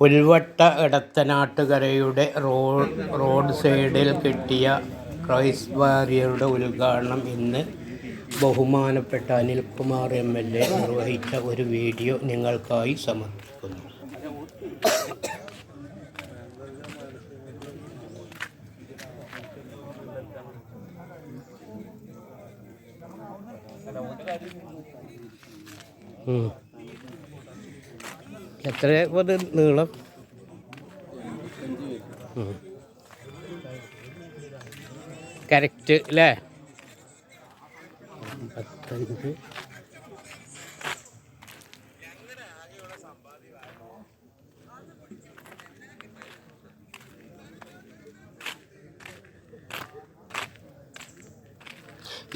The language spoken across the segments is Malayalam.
പുൽവട്ട ഇടത്തനാട്ടുകരയുടെ റോഡ് സൈഡിൽ കെട്ടിയ ക്രൈസ് ബാരിയറുടെ ഉദ്ഘാടനം ഇന്ന് ബഹുമാനപ്പെട്ട അനിൽകുമാർ എം എൽ എ നിർവഹിച്ച ഒരു വീഡിയോ നിങ്ങൾക്കായി സമർപ്പിക്കുന്നു ഉം. എത്ര നീളം? കറക്റ്റ് അല്ലേ? അമ്പത്തഞ്ച്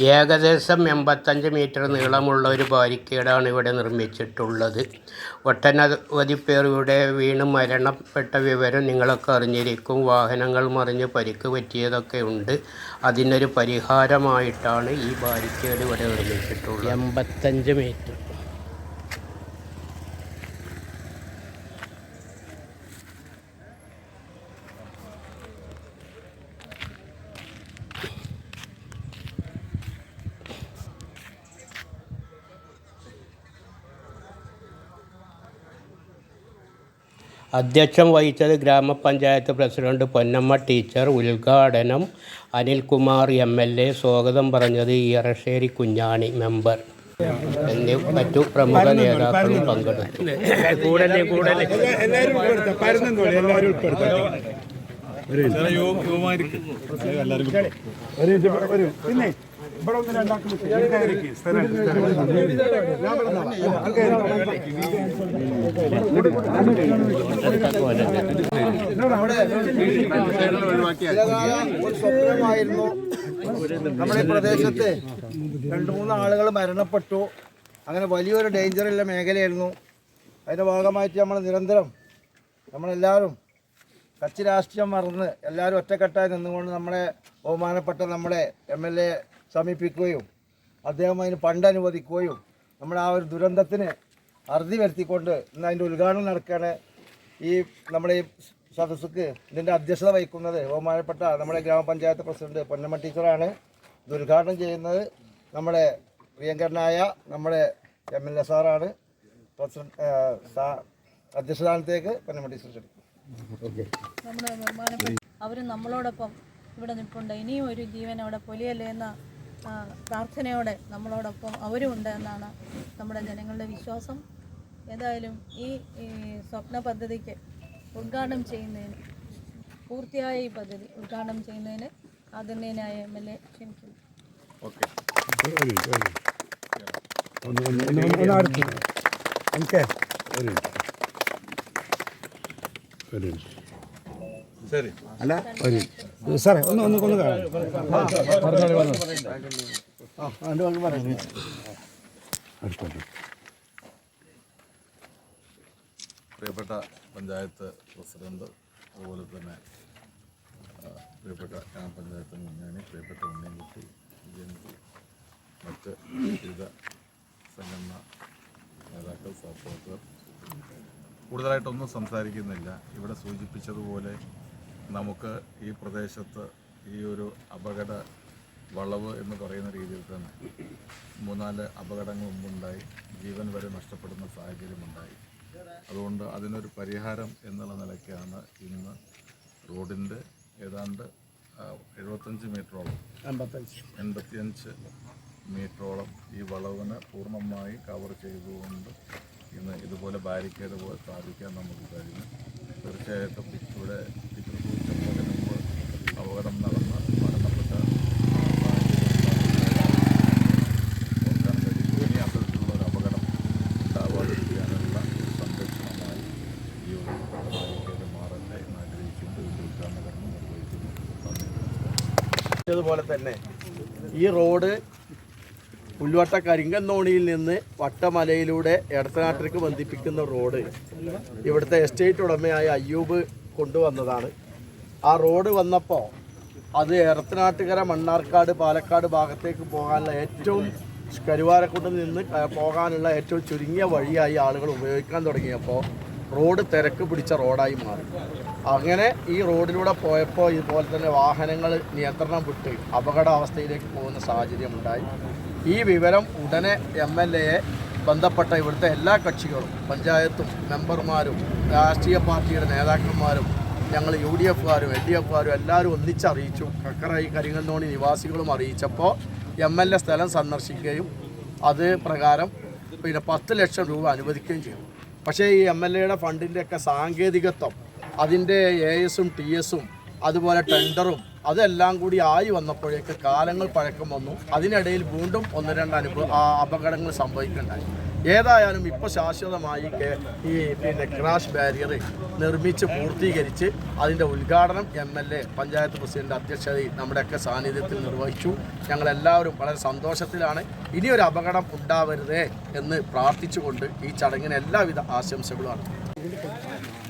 ഏകദേശം എൺപത്തഞ്ച് മീറ്റർ നീളമുള്ള ഒരു ബാരിക്കേഡാണ് ഇവിടെ നിർമ്മിച്ചിട്ടുള്ളത്. ഒട്ടനവധി പേർ ഇവിടെ വീണ് മരണപ്പെട്ട വിവരം നിങ്ങളൊക്കെ അറിഞ്ഞിരിക്കും. വാഹനങ്ങൾ മറിഞ്ഞ് പരിക്ക് പറ്റിയതൊക്കെ ഉണ്ട്. അതിനൊരു പരിഹാരമായിട്ടാണ് ഈ ബാരിക്കേഡ് ഇവിടെ നിർമ്മിച്ചിട്ടുള്ളത്. എൺപത്തഞ്ച് മീറ്റർ. അധ്യക്ഷം വഹിച്ചത് ഗ്രാമപഞ്ചായത്ത് പ്രസിഡന്റ് പൊന്നമ്മ ടീച്ചർ ഉദ്ഘാടനം അനിൽകുമാർ എം എൽ എ സ്വാഗതം പറഞ്ഞത് ഈറശ്ശേരി കുഞ്ഞാണി മെമ്പർ. എന്നീ മറ്റു പ്രമുഖ നേതാക്കളും പങ്കെടുത്തു. എല്ലാവരും ഇവിടെ ഒന്ന് രണ്ടാക്കും സ്വപ്നമായിരുന്നു നമ്മുടെ പ്രദേശത്തെ രണ്ടു രണ്ട് മൂന്ന് ആളുകൾ മരണപ്പെട്ടു. അങ്ങനെ വലിയൊരു ഡേഞ്ചറുള്ള മേഖലയായിരുന്നു. അതിന്റെ ഭാഗമായിട്ട് നമ്മൾ നിരന്തരം നമ്മളെല്ലാവരും കച്ചി രാഷ്ട്രീയം മറന്ന് എല്ലാവരും ഒറ്റക്കെട്ടായി നിന്നുകൊണ്ട് നമ്മളെ ബഹുമാനപ്പെട്ട നമ്മളെ എം എൽ എ സമീപിക്കുകയും അദ്ദേഹം അതിന് ഫണ്ട് അനുവദിക്കുകയും നമ്മുടെ ആ ഒരു ദുരന്തത്തിന് അറുതി വരുത്തിക്കൊണ്ട് ഇന്ന് അതിന്റെ ഉദ്ഘാടനം നടക്കുകയാണ് ഈ നമ്മുടെ ഈ സദസ്സുക്ക് ഇതിന്റെ അധ്യക്ഷത വഹിക്കുന്നത് ബഹുമാനപ്പെട്ട നമ്മുടെ ഗ്രാമപഞ്ചായത്ത് പ്രസിഡന്റ് പൊന്നമ്മ ടീച്ചറാണ്. ഇത് ഉദ്ഘാടനം ചെയ്യുന്നത് നമ്മുടെ പ്രിയങ്കരനായ നമ്മുടെ എം എൽ എ സാറാണ്. പ്രസിഡന്റ് അധ്യക്ഷസ്ഥാനത്തേക്ക് പൊന്നമ്മ ടീച്ചർ ക്ഷണിക്കും നമ്മുടെ ബഹുമാനപ്പെട്ട അവർ നമ്മളോടൊപ്പം ഇവിടെ നിൽപ്പുണ്ട് ഇനിയും ഒരു ജീവൻ അവിടെ പൊലിയല്ലേ എന്ന പ്രാർത്ഥനയോടെ നമ്മളോടൊപ്പം അവരും ഉണ്ട് എന്നാണ് നമ്മുടെ ജനങ്ങളുടെ വിശ്വാസം ഏതായാലും ഈ സ്വപ്ന പദ്ധതിക്ക് ഉദ്ഘാടനം ചെയ്യുന്നതിന് പൂർത്തിയായ ഈ പദ്ധതി ഉദ്ഘാടനം ചെയ്യുന്നതിന് ആദരണീയനായ എം എൽ എ ക്ഷണിക്കുന്നു ഒന്ന് ഒന്ന് ഒന്ന് ഒന്ന് ഒന്ന് അടുത്ത് നമുക്ക് ഒരു മിനിറ്റ്. ഒരു മിനിറ്റ്. അല്ല. സാറേ ഒന്ന് ഒന്ന് ഒന്ന് പ്രിയപ്പെട്ട പഞ്ചായത്ത് പ്രസിഡന്റ് അതുപോലെ തന്നെ പ്രിയപ്പെട്ട ഗ്രാമപഞ്ചായത്ത് മുന്നണി പ്രിയപ്പെട്ട ഉണ്ണിൻകുട്ടി വിജയൻകുട്ടി മറ്റ് വിവിധ സംഘടനാ നേതാക്കൾ സഹപ്രവർത്തകർ കൂടുതലായിട്ടൊന്നും സംസാരിക്കുന്നില്ല. ഇവിടെ സൂചിപ്പിച്ചതുപോലെ നമുക്ക് ഈ പ്രദേശത്ത് ഈ ഒരു അപകട വളവ് എന്ന് പറയുന്ന രീതിയിൽ തന്നെ മൂന്നാൽ അപകടങ്ങൾ മുമ്പുണ്ടായി ജീവൻ വരെ നഷ്ടപ്പെടുന്ന സാഹചര്യമുണ്ടായി അതുകൊണ്ട് അതിനൊരു പരിഹാരം എന്നുള്ള നിലയ്ക്കാണ് ഇന്ന് റോഡിന്റെ ഏതാണ്ട് എഴുപത്തഞ്ച് മീറ്ററോളം എൺപത്തിയഞ്ച് മീറ്ററോളം ഈ വളവിന് പൂർണമായി കവർ ചെയ്തുകൊണ്ട് ഇന്ന് ഇതുപോലെ ബാരിക്കേഡ് സ്ഥാപിക്കാൻ നമുക്ക് കഴിഞ്ഞു തീർച്ചയായിട്ടും ഇവിടെ മുമ്പ് അപകടം നടന്ന മരണപ്പെട്ട തന്നെ ഈ റോഡ് പുൽവട്ട കരിങ്കന്നോണിയിൽ നിന്ന് വട്ടമലയിലൂടെ എടത്തനാട്ടിലേക്ക് ബന്ധിപ്പിക്കുന്ന റോഡ് ഇവിടുത്തെ എസ്റ്റേറ്റ് ഉടമയായ അയ്യൂബ് കൊണ്ടുവന്നതാണ്. ആ റോഡ് വന്നപ്പോൾ അത് എടത്തനാട്ടുകര മണ്ണാർക്കാട് പാലക്കാട് ഭാഗത്തേക്ക് പോകാനുള്ള ഏറ്റവും കരുവാരക്കുണ്ടിൽ നിന്ന് പോകാനുള്ള ഏറ്റവും ചുരുങ്ങിയ വഴിയായി ആളുകൾ ഉപയോഗിക്കാൻ തുടങ്ങിയപ്പോൾ റോഡ് തിരക്ക് പിടിച്ച റോഡായി മാറി. അങ്ങനെ ഈ റോഡിലൂടെ പോയപ്പോൾ ഇതുപോലെ തന്നെ വാഹനങ്ങൾ നിയന്ത്രണം വിട്ട് അപകടാവസ്ഥയിലേക്ക് പോകുന്ന സാഹചര്യമുണ്ടായി. ഈ വിവരം ഉടനെ എം എൽ എയെ ബന്ധപ്പെട്ട ഇവിടുത്തെ എല്ലാ കക്ഷികളും പഞ്ചായത്തും മെമ്പർമാരും രാഷ്ട്രീയ പാർട്ടിയുടെ നേതാക്കന്മാരും ഞങ്ങൾ യു ഡി എഫുകാരും എൽ ഡി എഫുകാരും എല്ലാവരും ഒന്നിച്ചറിയിച്ചു. കക്കറായി കരിങ്ങന്നോണി നിവാസികളും അറിയിച്ചപ്പോൾ എം എൽ എ സ്ഥലം സന്ദർശിക്കുകയും അത് പ്രകാരം പിന്നെ പത്ത് ലക്ഷം രൂപ അനുവദിക്കുകയും ചെയ്തു. പക്ഷേ ഈ എം എൽ എയുടെ ഫണ്ടിന്റെയൊക്കെ സാങ്കേതികത്വം അതിന്റെ എ എസും ടി എസും അതുപോലെ ടെൻഡറും അതെല്ലാം കൂടി ആയി വന്നപ്പോഴേക്ക് കാലങ്ങൾ പഴക്കം വന്നു. അതിനിടയിൽ വീണ്ടും ഒന്ന് രണ്ട് അനുഭവ അപകടങ്ങൾ സംഭവിക്കുന്നുണ്ടായി. ഏതായാലും ഇപ്പോൾ ശാശ്വതമായി ഈ പിന്നെ ക്രാഷ് ബാരിയർ നിർമ്മിച്ച് പൂർത്തീകരിച്ച് അതിന്റെ ഉദ്ഘാടനം M L A panchayat president അധ്യക്ഷതയിൽ നമ്മുടെയൊക്കെ സാന്നിധ്യത്തിൽ നിർവഹിച്ചു. ഞങ്ങളെല്ലാവരും വളരെ സന്തോഷത്തിലാണ്. ഇനിയൊരു അപകടം ഉണ്ടാവരുതേ എന്ന് പ്രാർത്ഥിച്ചുകൊണ്ട് ഈ ചടങ്ങിന് എല്ലാവിധ ആശംസകളുമാണ്.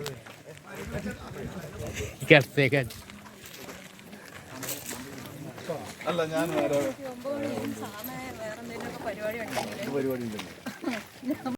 ഒമ്പത് അല്ല ഞാൻ വേറെ പരിപാടി ഉണ്ടെങ്കിൽ